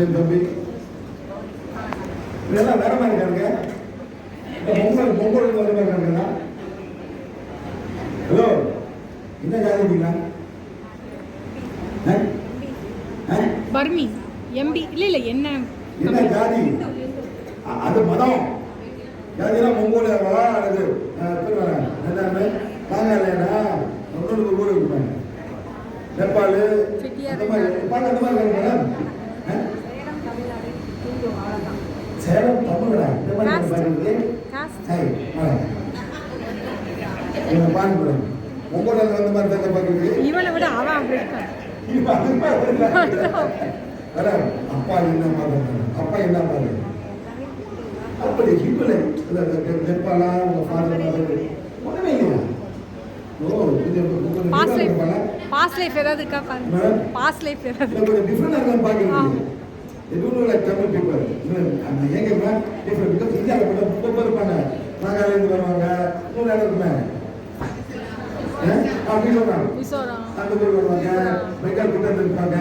சலீம் தம்பி. இதெல்லாம் வேற மாதிரி இருக்காங்க பொங்கல் பொங்கல் வர மாதிரி இருக்காங்களா ஹலோ என்ன ஜாதி இருக்கீங்களா பர்மி எம்பி இல்லை இல்லை என்ன? என்ன ஜாதி? அது மதம். ஜாதினா மங்கோலியாவா திருவ- என்னன்னு நாகாலேண்டா இன்னொரு ஊர் இருப்பாங்க நேபாள் அந்த மாதிரி அந்த மாதிரி இருக்காங்க மேடம் அஹ்? சேலம் தமிழா இந்த மாதிரி Caste. பாருங்க காஸ்ட் சரி வாங்க. இவங்க பாருங்க உங்களோட அந்த மாதிரி தான் பார்க்குறது இவனை விட அவன் அப்படி இருக்கான். அப்பா என்ன மாதிரி? அப்பா என்ன மாதிரி? அப்படி ஹிப்பில் நெப்பாலா உங்க ஃபாதர் இல்லையா? ஓ இது பாஸ் லைஃப் பாஸ் லைஃப் ஏதாவது இருக்கா பாருங்க. மேடம் பாஸ் லைஃப் ஏதாவது. கொஞ்சம் டிஃப்ரெண்டாக இருக்கான்னு ஆ. பார்க்குறீங்க எதுவும் லைக் தமிழ் பீப்பிள் அந்த ஏங்க டிஃப்ரெண்ட் பிகாஸ் இந்தியாவில் கூட ரொம்ப பேர் இருப்பாங்க. நாகாலேருந்து வருவாங்க. இன்னொரு இடம் இருக்குமே? அந்த ஊர் வருவாங்க. பெங்கால் கிட்ட இருப்பாங்க.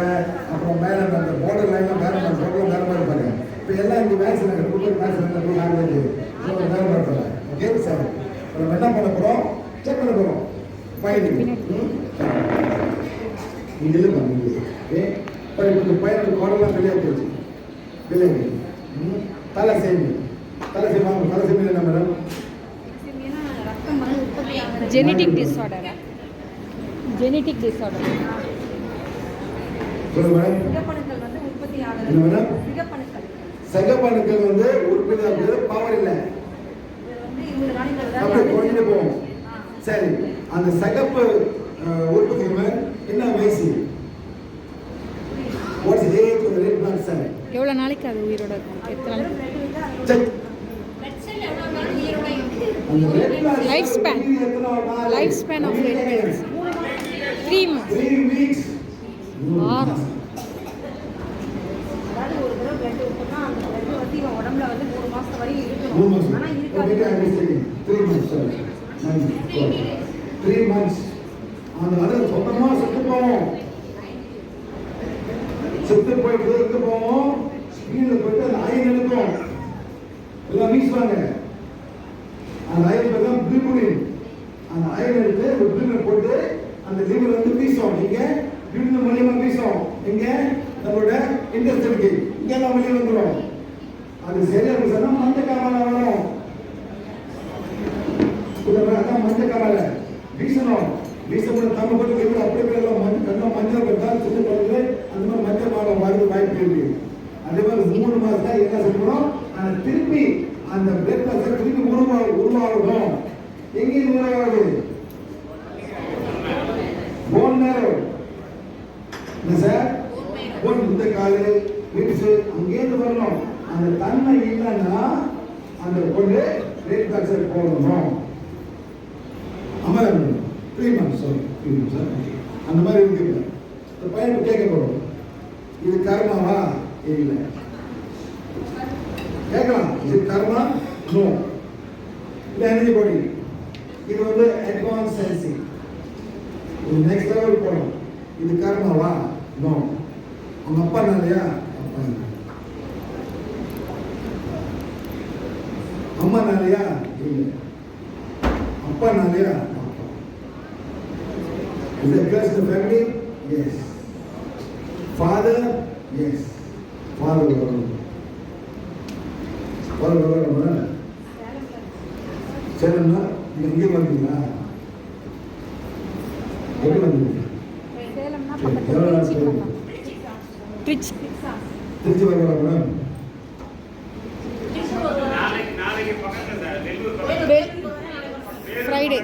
அப்புறம் மேலே அந்த பார்டர் லைன்லாம் வேற மாதிரி இருப்பாங்க. இப்போ எல்லாம் இங்கே வேலை செய்யறாங்க ரொம்ப பேர். வேலை செய்யறாங்க லாங்குவேஜ் வேற மாதிரி இருப்பாங்க ஓகே சார் நம்ம என்ன பண்ண போகிறோம் செக் பண்ண போகிறோம் ஃபைன் இங்கே இல்லைப்பா நீங்கள் ஓகே இப்போ இப்போ பையனுக்கு குடலாம் போச்சு வெளியே ம்? தலை சேமி தலை சேமாங்க தலை சேமி என்ன மேடம் ஜெனட்டிக் டிஸார்டரா ஜெனட்டிக் டிஸார்டர் சிகப்பணுக்கள் வந்து உற்பத்தி சிகப்பணுக்கள். சகப்பணுக்கள் வந்து உற்பத்தி ஆகுது பவர் இல்லை. அப்படியே குறைஞ்சிட்டு சரி அந்த சகப்பு அஹ், உற்பத்திக்கு என்ன வயசு? What's age of red blood cell எவ்வளோ நாளைக்கு அது உயிரோட இருக்கும்? எத்தனை நாளைக்கு செக் அந்த red blood cell Life span. உயிர் எத்தனை நாள்? Life span of red bloods three months Three weeks. ஆறு. அதாவது ஒரு தடவை பிளட் விட்டோம்னா அந்த பிளட் வந்து இவன் உடம்புல வந்து மூணு மாசம் வரையும் மூணு இருக்கணும். ஆனா இருக்காது mistaken. Three months, sorry. Nine, twelve. Three months. அந்த அது சொந்தமா செத்து போவோம் செத்து போயிட்டு இருக்கு போவோம் ஸ்பீட்ல போயிட்டு அந்த அயன் எடுக்கும் எல்லாம் வீசுவாங்க அந்த அயன் பேர் தான் பிளிபுலின் அந்த அயன் எடுத்து ஒரு பிளிபுலின் போட்டு அந்த லிவர் வந்து வீசும். இங்க பிளிபுலின் மூலியமா வீசும். இங்க நம்மளோட இன்ட்ரெஸ்ட் இருக்கு. இங்க எல்லாம் வெளியே வந்துடும் அது சரியா சொன்னா மஞ்ச காமல வரும் உடனே அதான் மஞ்சள் காமால வீசணும். வீசப்பட தமிழ் போட்டு லிவர் அப்படியே பேரெல்லாம் மஞ்சள் கண்ணா மஞ்சள் பெற்றால் சின்ன குழந்தை அந்த மாதிரி மஞ்சள் மாலம் வருது வாய்ப்பு இருக்கு. அதே மாதிரி மூணு மாதம் தான் என்ன செய்யணும்? ஆனால் திருப்பி அந்த பிளட் பிளஸ் திருப்பி உருவா எங்கேயும் உருவாகுது என்ன சார்? போன் இந்த காலு விரிச்சு அங்கேருந்து வரணும். அந்த தன்மை இல்லைன்னா அந்த பொண்ணு ரேட் டாக்டர் போடணும்? அமர் த்ரீ மந்த்ஸ் த்ரீ மந்த்ஸ் அந்த மாதிரி இந்த பையன் கேட்க போகிறோம் இது கர்மாவா? இல்லை. கேட்கலாம். இது கர்மா? நோ இல்லை எனர்ஜி பாடி இது வந்து அட்வான்ஸ் சென்சிங் இது நெக்ஸ்ட் லெவல் போகணும். இது கர்மாவா? நோ உங்க அப்பா இல்லையா? அப்பா. அம்மா நாளையா இல்லை. அப்பா நாளையா அப்பா. It curse the family? Yes. Father? Yes. Father வரணும். Father வரணும்? சரிண்ணா நீங்க இங்கே வந்தீங்களா? எப்படி வந்தீங்க? திருச்சி வரலாம் ஃப்ரைடே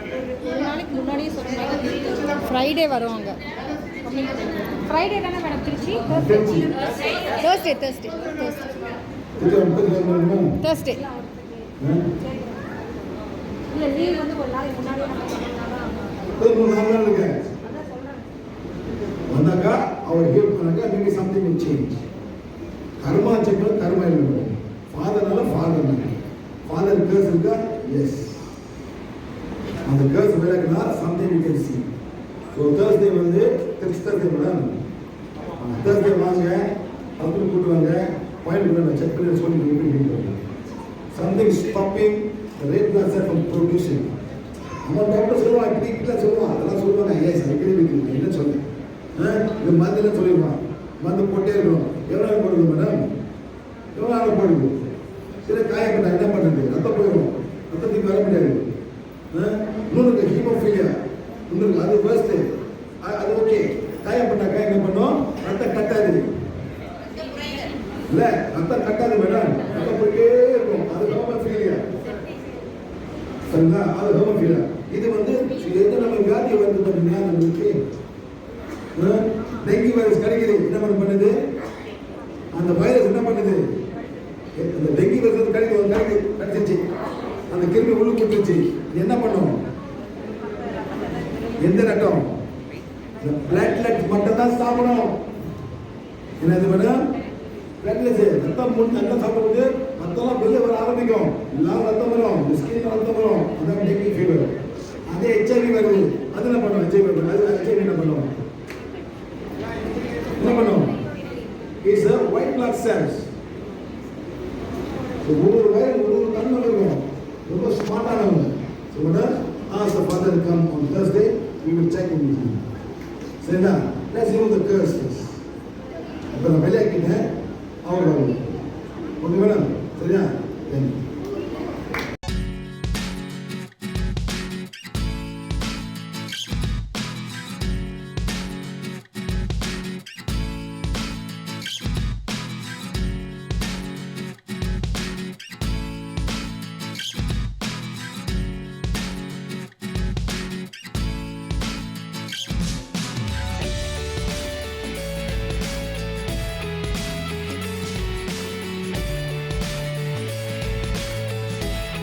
ஒரு நாளைக்கு முன்னாடியே சொன்னாங்க ஃப்ரைடே வருவாங்க. ஃப்ரைடே தானே madam Trichy? Thursday Thursday Thursday Thursday இல்ல லீவ் வந்து ஒரு நாளைக்கு நம்ம வந்தாக்கா அவர் ஹெல்ப் பண்ணாக்கா maybe something will change karma செக்ல கர்மா இல்லை. ஃபாதர்னால ஃபாதர் ஃபாதர் கேர்ஸ் இருக்கா? எஸ் அந்த cares விலகுனா something you can see so Thursday வந்து திருச்சி தேர்ஸ்டே மேடம் தேர்ஸ்டே வாங்க ஹாஸ்பிட்டல் கூட்டுவாங்க பாயிண்ட் பண்ண செக் பண்ணி சொல்லி something stopping rate sir from producing அவன் டாக்டர் சொல்லுவான் இப்படி இப்படிலாம் சொல்லுவான். அதெல்லாம் சொல்லுவாங்க ஐயா சார் இப்படி வைக்கிறீங்க என்ன சொல்றேன் ஆ? இந்த மருந்துல சொல்லிடுவான் மருந்து போட்டே இருக்கணும். எவ்வளோ நாள் போடுங்க மேடம் எவ்வளோ நாள் போடுங்க சில காயப்பட்டா என்ன பண்ணுறது ரத்தம் போயிடும். ரத்தத்துக்கு வர முடியாது. ஆ? ஹீமோஃபீலியா இன்னொரு அது ஃபர்ஸ்ட்டு அது ஓகே காயப்பட்டாக்கா என்ன பண்ணும்? ரத்தம் கட்டாது. இல்லை ரத்தம் கட்டாது மேடம் ரத்தம் போயிட்டே இருக்கும் அது ஹோமோஃபீலியா சரிங்களா அது இது வந்து எது நம்ம வியாதி வந்து பார்த்தீங்கன்னா நம்மளுக்கு டெங்கி வைரஸ் கிடைக்குது. என்ன பண்ண பண்ணுது? அந்த வைரஸ் என்ன பண்ணுது? அந்த டெங்கி வைரஸ் வந்து கிடைக்கும் கிடைக்கு கிடைச்சிச்சு அந்த கிருமி உள்ளு போட்டுருச்சு என்ன பண்ணும்? எந்த ரத்தம்? பிளட்லெட் மட்டும் தான் சாப்பிடணும். என்னது மேடம் பிளட்லெஸ் ரத்தம் போட்டு ரத்தம் சாப்பிடும்போது ரத்தம்லாம் வெளியே வர ஆரம்பிக்கும். எல்லாரும் ரத்தம் வரும் ஸ்கின் ரத்தம் வரும். அதான் டெங்கி ஃபீவர் அதே ஹெச்ஐவி வருது. அது என்ன பண்ணுவோம் ஹெச்ஐவி வருது அது ஹெச்ஐவி என்ன பண்ணுவோம் என்ன பண்ணுவோம் is a white blood cells ஒவ்வொரு வயல் ஒரு ஒரு தன்மை இருக்கும். ரொம்ப ஸ்மார்ட்டானவங்க ஸோ உடனே as a father come on Thursday we will check in with him. Saritha let's remove the curses. வெளியாக்கிட்டேன். அவங்க ஓகே மேடம்